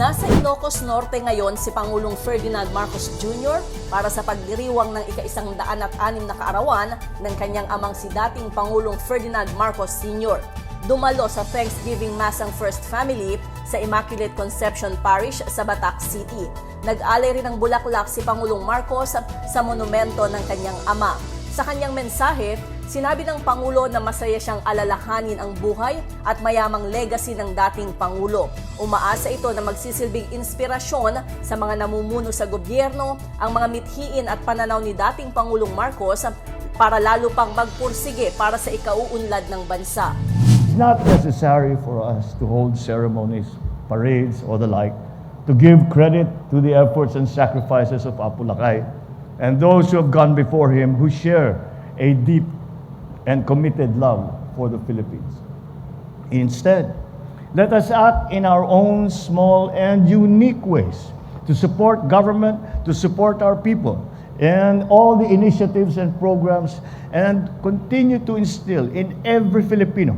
Nasa Ilocos Norte ngayon si Pangulong Ferdinand Marcos Jr. para sa pagdiriwang ng ika-isang daan at anim na kaarawan ng kanyang amang si dating Pangulong Ferdinand Marcos Sr. Dumalo sa Thanksgiving Mass ang First Family sa Immaculate Conception Parish sa Batac City. Nag-alay rin ng bulaklak si Pangulong Marcos sa monumento ng kanyang ama. Sa kanyang mensahe, sinabi ng Pangulo na masaya siyang alalahanin ang buhay at mayamang legacy ng dating Pangulo. Umaasa ito na magsisilbing inspirasyon sa mga namumuno sa gobyerno ang mga mithiin at pananaw ni dating Pangulong Marcos para lalo pang magpursige para sa ikauunlad ng bansa. It's not necessary for us to hold ceremonies, parades, or the like to give credit to the efforts and sacrifices of Apulakay and those who have gone before him who share a deep and committed love for the Philippines. Instead, let us act in our own small and unique ways to support government, to support our people, and all the initiatives and programs, and continue to instill in every Filipino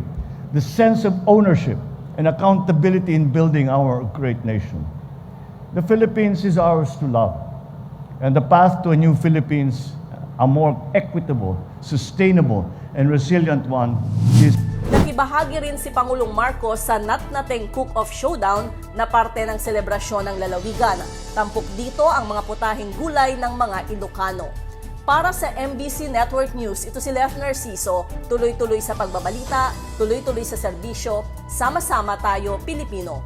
the sense of ownership and accountability in building our great nation. The Philippines is ours to love, and the path to a new Philippines, a more equitable, sustainable, and resilient one, is Nakibahagi rin si Pangulong Marcos sa Natnateng Cook-Off Showdown na parte ng selebrasyon ng lalawigan. Tampok dito ang mga putahing gulay ng mga Ilocano. Para sa MBC Network News, ito si Lef Narciso, tuloy-tuloy sa pagbabalita, tuloy-tuloy sa serbisyo, sama-sama tayo Pilipino.